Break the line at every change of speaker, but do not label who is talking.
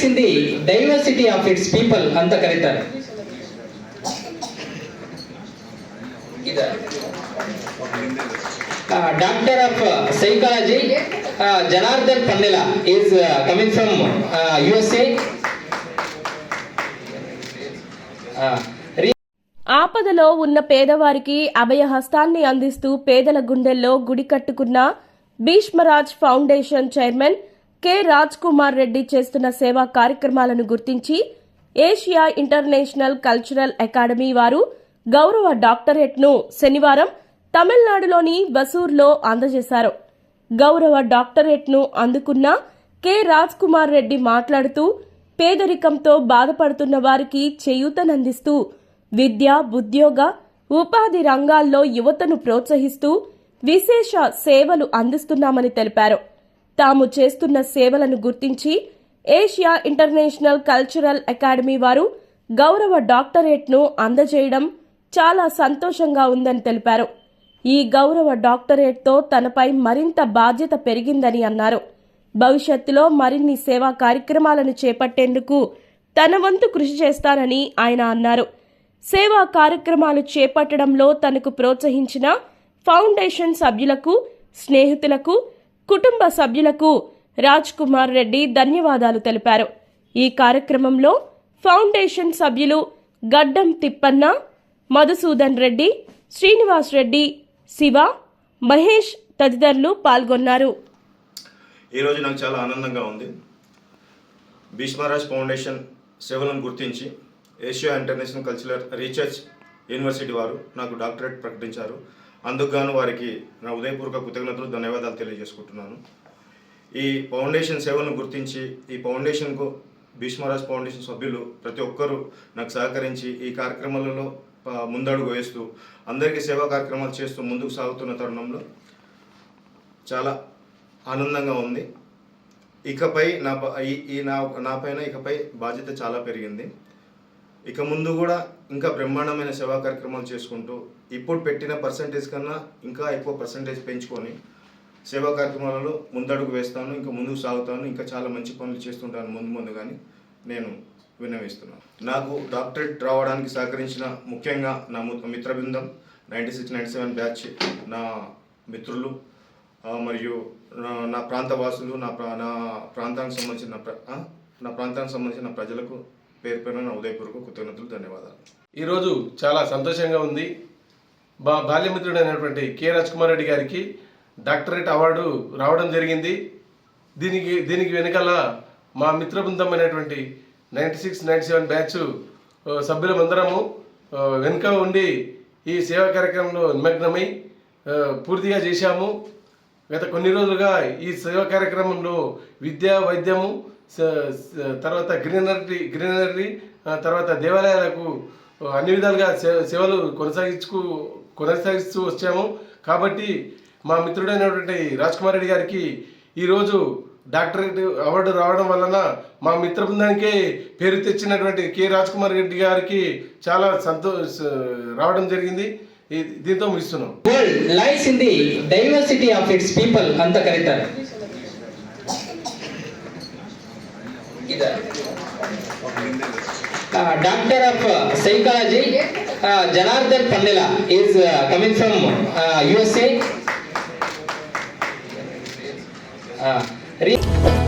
lies in the diversity of its people ಅಂತ ಕರೀತಾರೆ doctor of psychology Janardhan Pannela is coming from U S A
ఆపదలో ఉన్న పేదవారికి అభయహస్తాన్ని అందిస్తూ పేదల గుండెల్లో గుడి కట్టుకున్న Bhishmaraj Foundation chairman K Raj Kumar Reddy చేస్తున్న సేవా కార్యక్రమాలను గుర్తించి ఏషియా ఇంటర్నేషనల్ కల్చరల్ అకాడమీ వారు గౌరవ డాక్టరేట్ను శనివారం తమిళనాడులోని బసూర్లో అందజేశారు గౌరవ డాక్టరేట్ను అందుకున్న కె రాజ్ కుమార్ రెడ్డి మాట్లాడుతూ పేదరికంతో బాధపడుతున్న వారికి చేయూతనందిస్తూ విద్య ఉద్యోగ ఉపాధి రంగాల్లో యువతను ప్రోత్సహిస్తూ విశేష సేవలు అందిస్తున్నామని తెలిపారు తాము చేస్తున్న సేవలను గుర్తించి ఏషియా ఇంటర్నేషనల్ కల్చరల్ అకాడమీ వారు గౌరవ డాక్టరేట్ను అందజేయడం చాలా సంతోషంగా ఉందని తెలిపారు ఈ గౌరవ డాక్టరేట్తో తనపై మరింత బాధ్యత పెరిగిందని అన్నారు భవిష్యత్తులో మరిన్ని సేవా కార్యక్రమాలను చేపట్టేందుకు తన వంతు కృషి చేస్తానని ఆయన అన్నారు సేవా కార్యక్రమాలు చేపట్టడంలో తనకు ప్రోత్సహించిన ఫౌండేషన్ సభ్యులకు స్నేహితులకు కుటుంబ సభ్యులకు రాజ్ కుమార్ రెడ్డి ధన్యవాదాలు తెలిపారు ఈ కార్యక్రమంలో ఫౌండేషన్ సభ్యులు గడ్డం తిప్పన్న మధుసూదన్ రెడ్డి శ్రీనివాస్ రెడ్డి శివ మహేష్ తదితరులు పాల్గొన్నారు
ఈరోజు నాకు చాలా ఆనందంగా ఉంది భీష్మరాజ్ ఫౌండేషన్ సేవలను గుర్తించి Asia international cultural research university వారు నాకు డాక్టరేట్ ప్రకటించారు అందుకుగాను వారికి నా ఉదయపూర్వక కృతజ్ఞతలు ధన్యవాదాలు తెలియజేసుకుంటున్నాను ఈ ఫౌండేషన్ సేవలను గుర్తించి ఈ ఫౌండేషన్కు భీష్మరాజ్ ఫౌండేషన్ సభ్యులు ప్రతి ఒక్కరూ నాకు సహకరించి ఈ కార్యక్రమాలలో ముందడుగు వేస్తూ అందరికీ సేవా కార్యక్రమాలు చేస్తూ ముందుకు సాగుతున్న తరుణంలో చాలా ఆనందంగా ఉంది ఇకపై నా ఈ నా నా పైన ఇకపై బాధ్యత చాలా పెరిగింది ఇక ముందు కూడా ఇంకా బ్రహ్మాండమైన సేవా కార్యక్రమాలు చేసుకుంటూ ఇప్పుడు పెట్టిన పర్సంటేజ్ కన్నా ఇంకా ఎక్కువ పర్సంటేజ్ పెంచుకొని సేవా కార్యక్రమాలలో ముందడుగు వేస్తాను ఇంకా ముందుకు సాగుతాను ఇంకా చాలా మంచి పనులు చేస్తుంటాను ముందు ముందు కానీ నేను విన్నవిస్తున్నాను నాకు డాక్టరేట్ రావడానికి సహకరించిన ముఖ్యంగా నా మిత్ర బృందం ninety six ninety seven batch నా మిత్రులు మరియు నా ప్రాంత వాసులు నా ప్రా నా ప్రాంతానికి సంబంధించిన నా ప్రాంతానికి సంబంధించిన ప్రజలకు పేరు పేరున ఉదయపూర్వక కృతజ్ఞతలు ధన్యవాదాలు
ఈరోజు చాలా సంతోషంగా ఉంది బా బాల్యమిత్రుడైనటువంటి కె కుమార్ రెడ్డి గారికి డాక్టరేట్ అవార్డు రావడం జరిగింది దీనికి దీనికి వెనుకల మా మిత్ర బృందం అయినటువంటి ninety six ninety seven batch సభ్యులమందరము వెనుక ఉండి ఈ సేవా కార్యక్రమంలో నిమగ్నమై పూర్తిగా చేశాము గత కొన్ని రోజులుగా ఈ సేవా కార్యక్రమంలో విద్య వైద్యము తర్వాత గ్రీనరీ గ్రీనరీ తర్వాత దేవాలయాలకు అన్ని విధాలుగా సేవలు కొనసాగించుకు కొనసాగిస్తూ వచ్చాము కాబట్టి మా మిత్రుడైనటువంటి రాజ్ కుమార్ రెడ్డి గారికి ఈరోజు డాక్టరేట్ అవార్డు రావడం వలన మా మిత్ర బృందానికే పేరు తెచ్చినటువంటి కె రాజ్ కుమార్ రెడ్డి గారికి చాలా సంతోష రావడం జరిగింది దీంతో ముగిస్తున్నాం
డైవర్సిటీ ఆఫ్ ఇట్స్ పీపుల్ అంత కరెక్టర్ Uh, doctor of uh, Psychology, uh, Janardhan Pandela is coming from USA.